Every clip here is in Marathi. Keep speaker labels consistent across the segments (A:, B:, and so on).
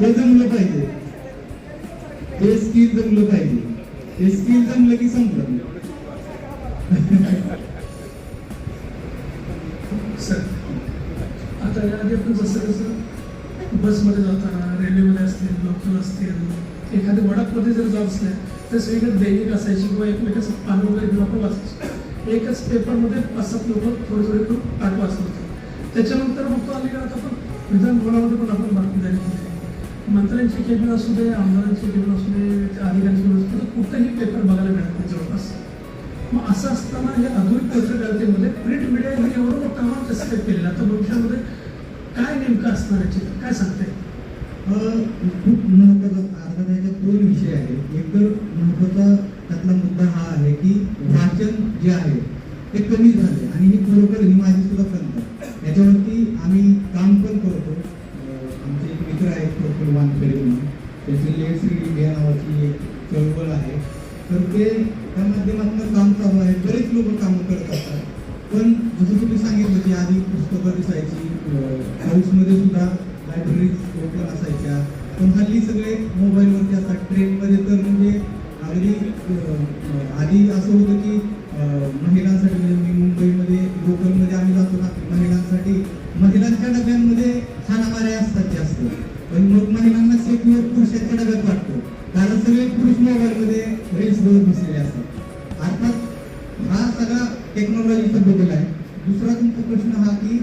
A: हे जमलं पाहिजे. हे स्किल जमलं पाहिजे. हे स्किल जमलं की संपलं.
B: सर आता याआधी आपण जसं कसं बसमध्ये जाताना रेल्वेमध्ये असतील लोकल असतील एखाद्या वडापमध्ये जर जात असल्या तर सगळीकडे दैनिक असायची किंवा एकमेकाचं पान वगैरे घेऊन आपण वाचायचो. एकच पेपरमध्ये पाच सात लोक थोडे थोडे करून पाठ वाचत होते. त्याच्यानंतर मग तो अलीकडे आता आपण विधान भवनामध्ये पण आपण बातमीदारी केली मंत्र्यांची केबिन असू दे आमदारांचे केबिन असू दे त्या अधिकाऱ्यांची केबिन असू दे कुठेही पेपर बघायला मिळत नाही जवळपास. मग असं असताना हे आधुनिक पत्रकारितेमध्ये प्रिंट मीडिया हे एवढं मोठं आव्हान कसं काय केलेलं आता भविष्यामध्ये काय नेमकं असणार आहे चित्र? काय सांगते
A: खूप महत्त्वाचा आता दोन विषय आहे. एक तर महत्त्वाचा त्यातला मुद्दा हा आहे की वाचन जे आहे ते कमी झाले आणि ही खरोखर ही माझी सुद्धा सांगतात. याच्यावरती आम्ही प्रफुल्ल त्याची लेट्स इंडिया या नावाची एक चळवळ आहे. तर ते त्या माध्यमातून काम चालू आहे बरेच लोक कामं करत असतात. पण जसं तुम्ही सांगितलं की आधी पुस्तकं दिसायची हाऊसमध्ये सुद्धा लायब्ररीज ओपन असायच्या. पण हल्ली सगळे मोबाईलवरती असतात ट्रेनमध्ये तर म्हणजे अगदी आधी असं होतं की महिलांसाठी म्हणजे मी मुंबईमध्ये लोकलमध्ये आम्ही जातो ना महिलांसाठी महिलांच्या डब्यांमध्ये हाणामाऱ्या असतात जास्त. पण मग महिलांना सेक्युअर पुरुषांच्या डब्यात वाटतो. कारण सगळे पुरुष मोबाईलमध्ये रील्स बघत बसलेले असतात. अर्थात हा सगळा टेक्नॉलॉजीचा बदल आहे. दुसरा तुमचा प्रश्न हा की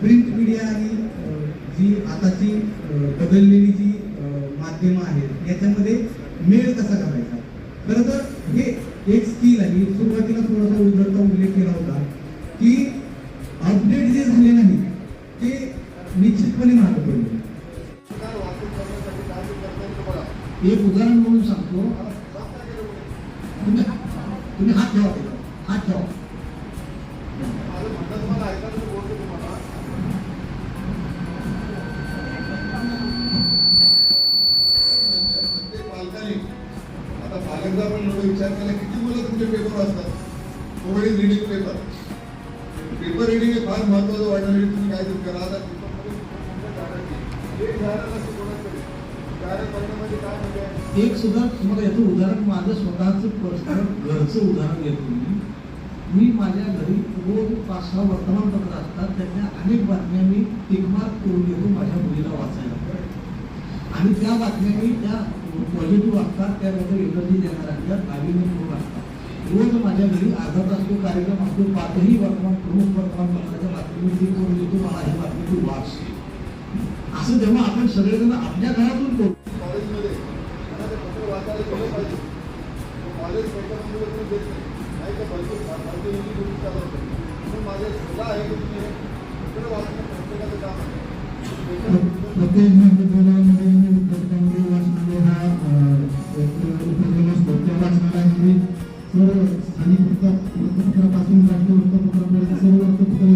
A: प्रिंट मीडिया आणि जी आताची बदललेली जी माध्यमं आहेत याच्यामध्ये मेळ कसा करायचा? खरं तर एक
C: उदाहरण म्हणून सांगतो. तुम्ही तुम्ही हात ठेवा त्याच्यावर. हात ठेवा.
D: पालकांनी आता पालकदा पण लोक विचार केला किती मुलं तुमचे पेपर वाचतात Covid reading paper paper reading हे फार महत्वाचं वाटणार तुम्ही काय तरी करा आता पेपरमध्ये एक
C: सुद्धा तुम्हाला याचं उदाहरण माझं स्वतःचं पर्सनल घरचं उदाहरण घेतो मी. मी माझ्या घरी रोज पाच सहा वर्तमानपत्र असतात त्यातल्या अनेक बातम्या मी टिकमार करून घेतो माझ्या मुलीला वाचायला. आणि त्या बातम्या मी त्या पॉझिटिव्ह असतात त्याबद्दल एनर्जी देणाऱ्या नाविन्यपूर्ण असतात रोज माझ्या घरी अर्धा तास तो कार्यक्रम असतो पाचही वर्तमान प्रमुख वर्तमानपत्राच्या बातमी मी टिक करून घेतो मला ही बातमी तू वाच. असं जेव्हा आपण सगळेजण आपल्या घरातून करतो
D: कॉलेजमध्ये पत्र वाचायला गेलं पाहिजे. कॉलेज पेपरमध्ये तुम्ही देत नाही. तर भरपूर भरपूर हिंदी गोष्टी चालवतात म्हणून माझा सल्ला आहे की तुम्ही पत्र वाचणं प्रत्येकाचं काम आहे. पेपर-
A: प्रत्येक महाविद्यालयामध्ये विद्यापीठामध्ये वाचनालय हा उपक्रम असतो. त्या वाचनालयामध्ये सर्व स्थानिक वृत्त वृत्तपत्रापासून राष्ट्रीय वृत्तपत्रापर्यंत सर्व वृत्तपत्र